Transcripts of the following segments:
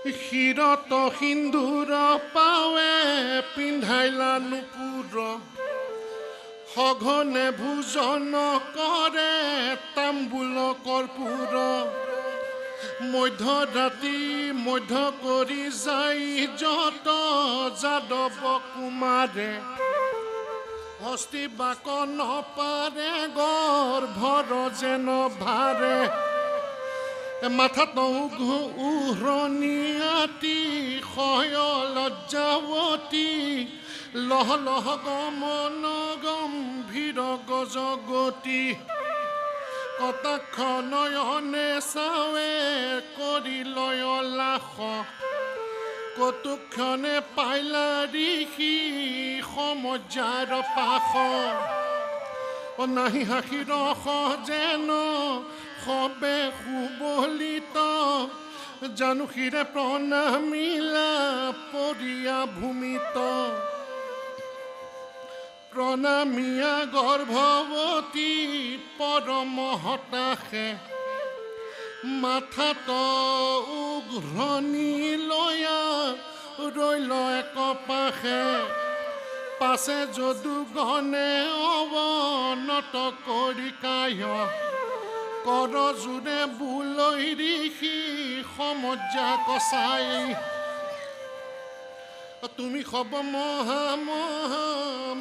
শিৰত সিন্দুৰ পাৱে পিন্ধাইলা নুপুৰ। সঘনে ভোজন কৰে তাম্বুল কৰ্পূৰ। মধ্য ৰাতি মধ্য কৰি যাই যত যাদৱ কুমাৰে। হস্তি বাক নপাৰে গৰ্ভৰ যেন ভাৰে। মাথাত উৰণিয়াতি সয় লজ্জাৱতী লহ লহ গমন গম্ভীৰ গজগতি কটাক্ষ নয়নে চাৱে কৰি লয় লাখ। কটুক্ষণে পাইলা ঋষি সমজ্জাৰ পাশ। নাহি হাঁহি ৰস যেন সবে সুবলিত জানুষীৰে প্ৰণামিলা পৰিয়া ভূমিত। প্ৰণামিয়া গৰ্ভৱতী পৰম হতাশে। মাথাত উঘ্ৰণি লয়া ৰৈল একপাশে। পাছে যদু গণে অৱনত কৰি কায়। কৰ জোৰে ঋষি সমজ্জা কচাই। তুমি সব মহা মহা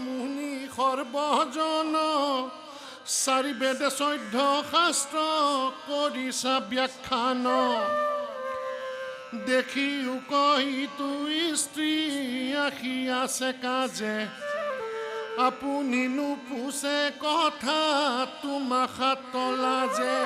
মুনি সৰ্বজন চাৰি বেদে চৈধ্য শাস্ত্ৰ কৰিছা ব্যাখ্যান। দেখিও কহিতো স্ত্ৰী, আহি আছে কাজে। আপুনি নুপুছে কথা তোমাক হাতলা যে।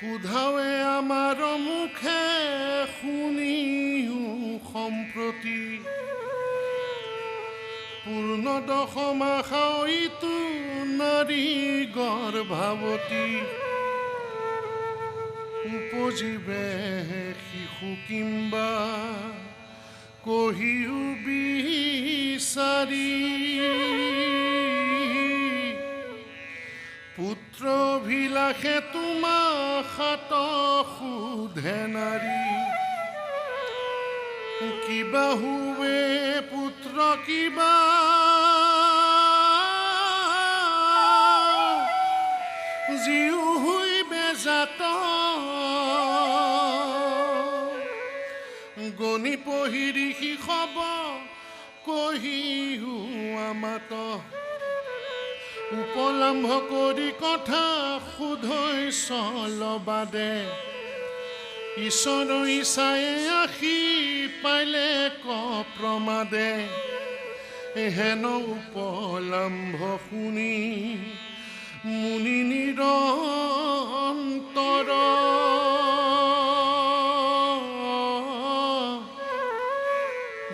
সুধাৱে আমাৰ মুখে শুনিও সম্প্ৰতি পূৰ্ণ দশমাশাইতো নাৰী গৰ্ভাৱতী উপজীৱে শিশু কিম্বা কহিও বিচাৰি পুত্ৰ অভিলাষে তোমাক সাত সোধে নাৰী কিবা হুৱে পুত্ৰ কিবা জিও হুই বেজাত। গণি পঢ়ি ঋষি খব কহিও আমাত। উপলম্ভ কৰি কথা শুধৈ চলবাদে ঈশ্বৰ ইছাই আশী পাইলে ক প্ৰমাদে। হেন উপলম্ভ শুনি মুনি নিৰন্তৰ।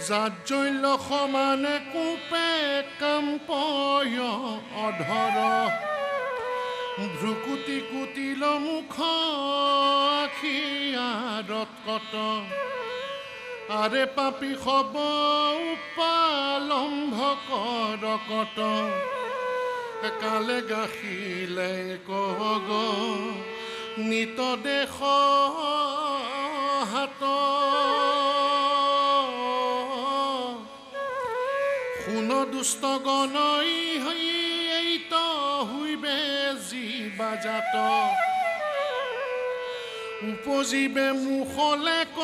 জাজ্জল্য সমানে কাম্পয় অধৰ। ভ্ৰুকুটি কুটিল মুখ কট আৰে পাপী সব উপালম্ভ কৰ কট কালে গাখিলে কগ। নিত দেশ হাত দুষ্ট গণই হৈ এইত হুইবে জীৱাজাত উপজীৱে মুখলে ক।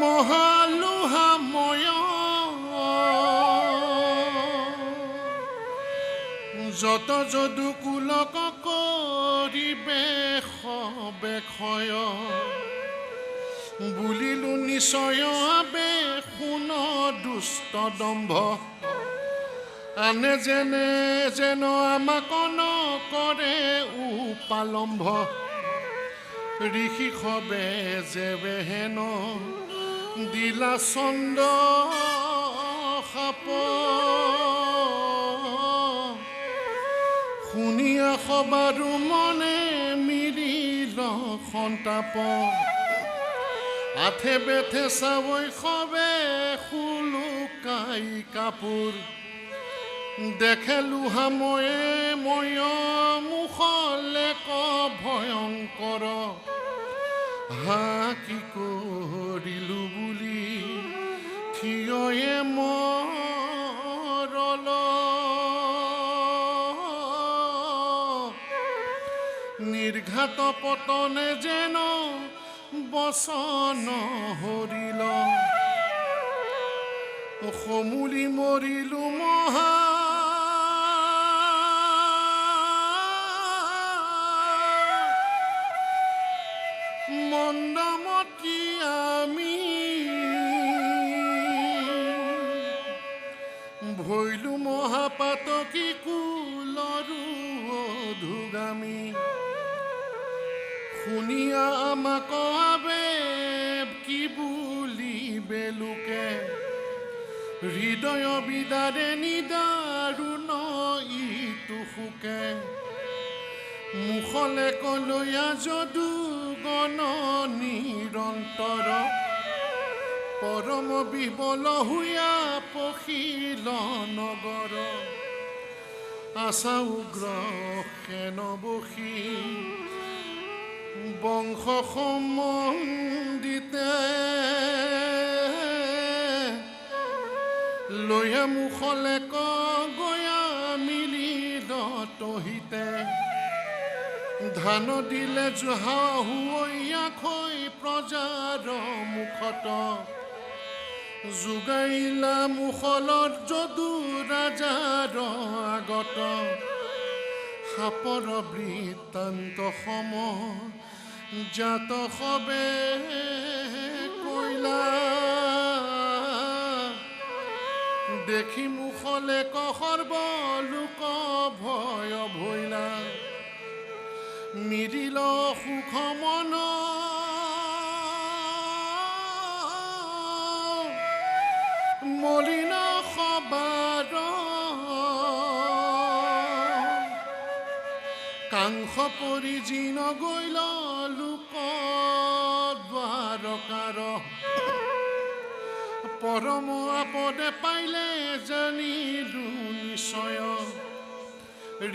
মহালোহাময়। যত যদু কুলক কৰিবে বেক্ষয় বুলিলো নিশ্চয় আবে শুন দুষ্ট দম্ভ। আনে যেনে যেন আমাক নকৰে উপালম্ভ। ঋষি সবে যেবে হেন দিলা চন্দ সাপ। শুনিয়া সবাৰো মনে মিৰিল সন্তাপ। আঠে বেঠে চাবই সবে শুলুকাই কাপোৰ দেখে লোহাময়ে ময় মুখলে ক ভয়ংকৰ হা কি কৰিলো বুলি? থিয়য়ে মৰল নিৰ্ঘাত পতনে যেন বচন হরিল। সমূলি মৰিলো মহা শুনিয়া আমাক আবে কি বুলি বেলুকে? হৃদয় বিদাৰে নিদাৰুণ ইটো সুকে মুখলে কলৈয়া যদু গণ নিৰন্তৰ পৰম বিবল হুয়া পখিল নগৰ আশা উগ্ৰ সেন বসী বংশ সম্বন্দিতে লৈয়া মুখলে ক গয়া মিলি দহিতে ধান দিলে জোহা হুৱৈয়া খৈ প্ৰজাৰ মুখত। যোগাইলা মুখলত যদু ৰাজাৰ আগত। সাপৰ বৃত্তান্ত সম জাত সবে কৈলা দেখি মুখলে কসৰ্ব লোক ভয় ভৈলা মিৰিল সুখ মন। মলিন সবাৰ কাংস পৰি জিন গৈল পৰম আপদে পাইলে জানিলো নিশ্চয়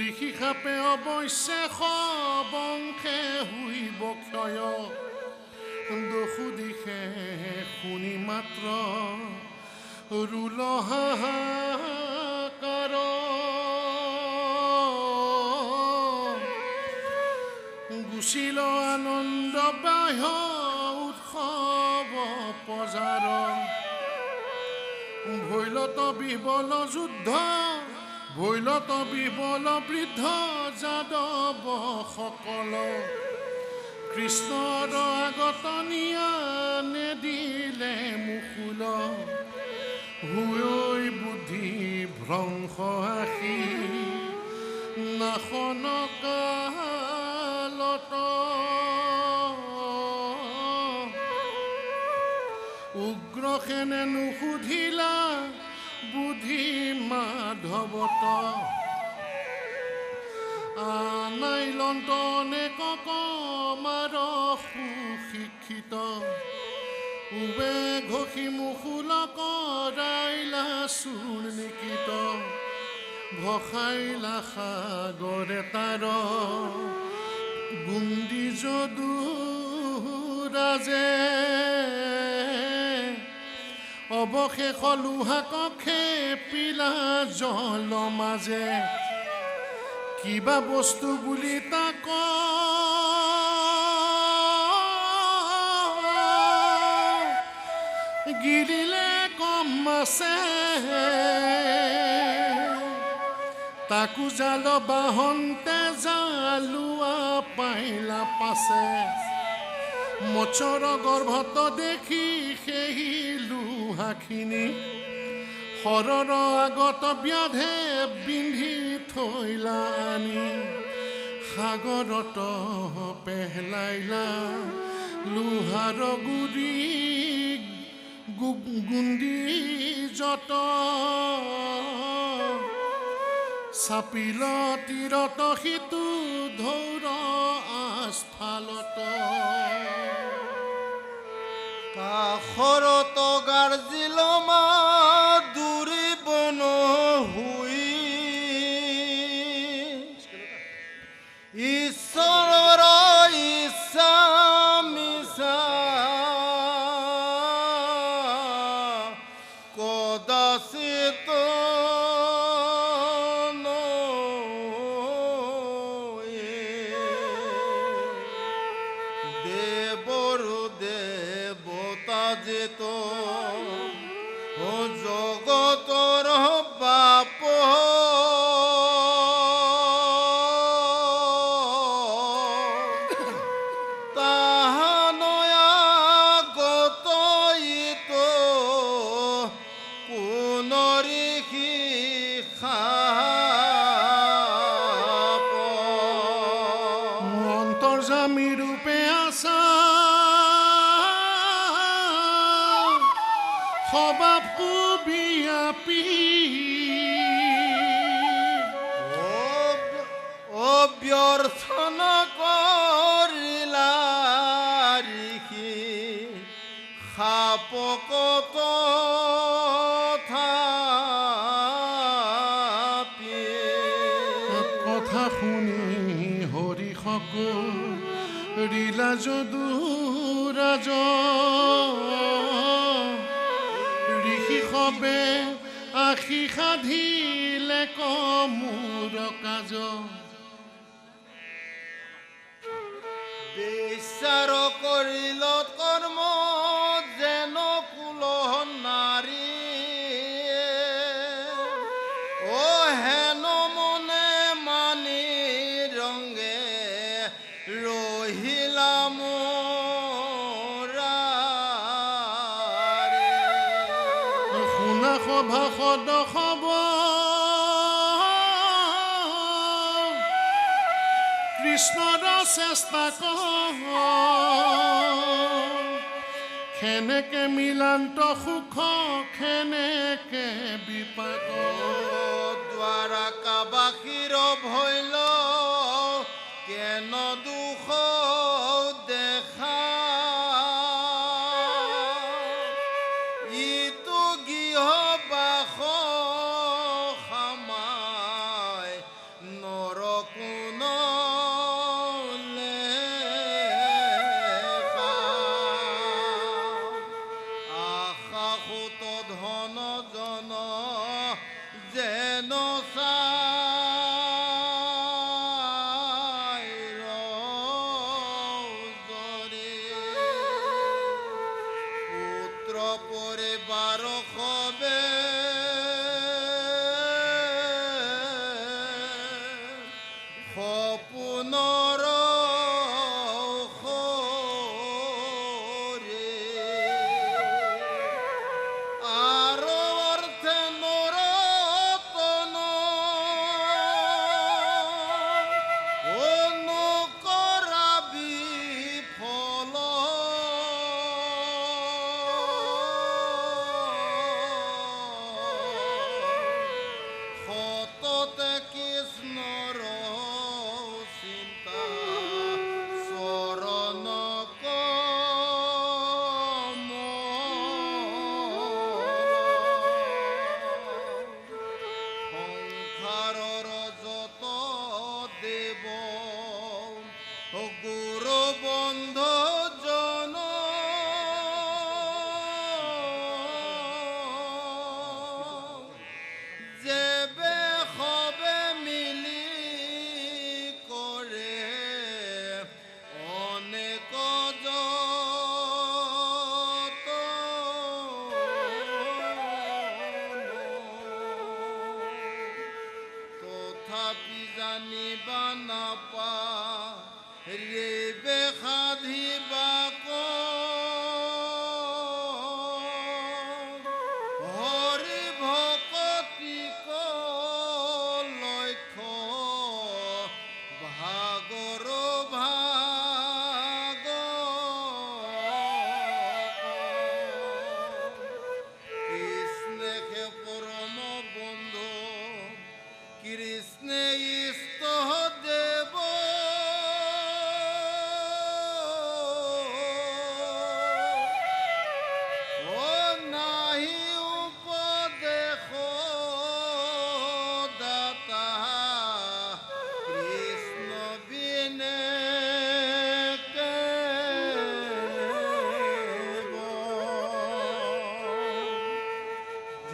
ঋষি সাপে অৱশ্যে সবংশে শুইব ক্ষয়। দোষো দিশে শুনি মাত্ৰ ৰুল হাহাকাৰ। গুচিল আনন্দ বাহ্য ভৈলত বিবল যুদ্ধ ভৈলত বিবল বৃদ্ধ যাদৱ সকল। কৃষ্ণৰ আগত নিয়ানে দিলে মুকুল। হুঁয়ৈ বুদ্ধি ভ্ৰংশ আশী। নাশন উগ্ৰসেনে নুসুধিলা বুদ্ধি মাধৱত। আনাইলন্ত অনেক মাৰ সুশিক্ষিত। উবে ঘষি মুকুল কৰাইলা চূৰ নিকিত। ভসাইলা সাগৰে তাৰ বুন্দি যদু ৰাজে। অৱশেষ লোহাক খেপিলা জল মাজে। কিবা বস্তু বুলি তাক গিলিলে কম মাছে তাকো জাল বাহন্তে জালুয়া পাইলা পাছে। মচৰ গৰ্ভত দেখি সেই লোহাখিনি শৰৰ আগত ব্যাধে বিন্ধি থৈলা আনি সাগৰত পেহলাইলা লোহাৰ গুৰি গুন্দি যত। চাপিল তীৰত সিটো ধৌৰ আস্ফালত। কাষৰত গার্জিল মা দূৰিব হুই ঈশ্বৰৰ ইচ্ছা কদাচিত খাপ অন্তৰ্জামী ৰূপে আছা সবাবু বিয়াপি অব্যর্থন সকল ৰীলা যদু রাজ। ঋষি সবে আশী সাধিলে কমূৰ কাজ। সদ খব কৃষ্ণৰ চেষ্টা কৰ খেনেকে মিলান্ত সুখ খেনেকে বিপাক। দ্বাৰকাবাসীৰ ভৈল কেন দুখ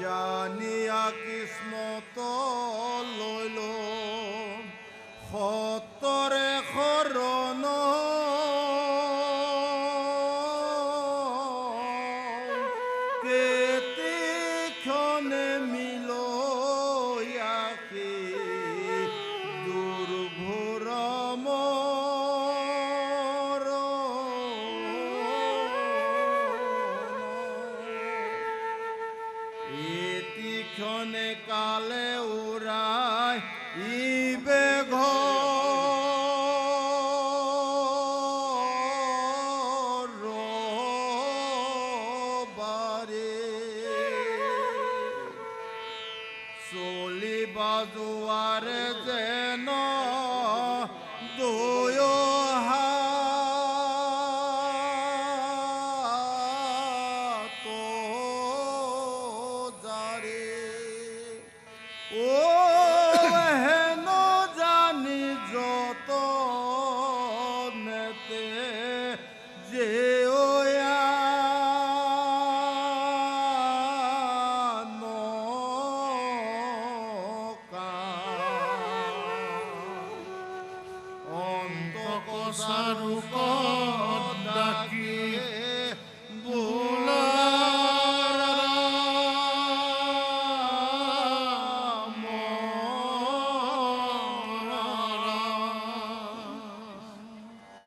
জানিয়া কিসমত লইল সতৰে ઉરાય ઈ